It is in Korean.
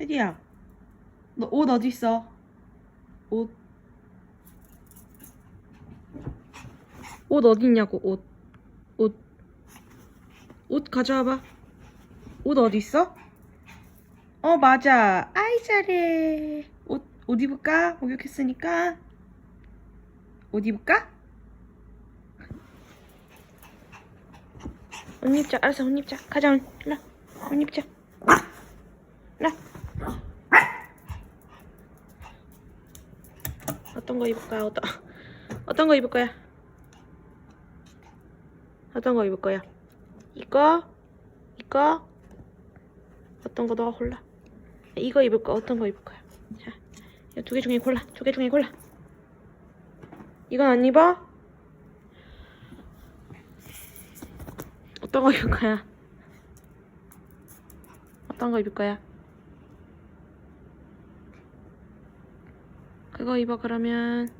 테디야, 너 옷 어디 있어? 옷. 옷 어디 있냐고 옷. 옷. 옷 가져와봐. 옷 어디 있어? 어 맞아. 아이 잘해. 옷, 옷 입을까? 목욕했으니까. 옷 입을까? 옷 입자. 알았어 옷 입자. 가자 옷. 일로. 와. 옷 입자. 일로. 와. 어떤 거 입을 거야? 어떤 어떤 거 입을 거야? 어떤 거 입을 거야? 이거? 이거? 어떤 거 너가 골라? 이거 입을 거 어떤 거 입을 거야? 자, 두 개 중에 골라. 두 개 중에 골라. 이건 안 입어? 어떤 거 입을 거야? 어떤 거 입을 거야? 그거 입어 그러면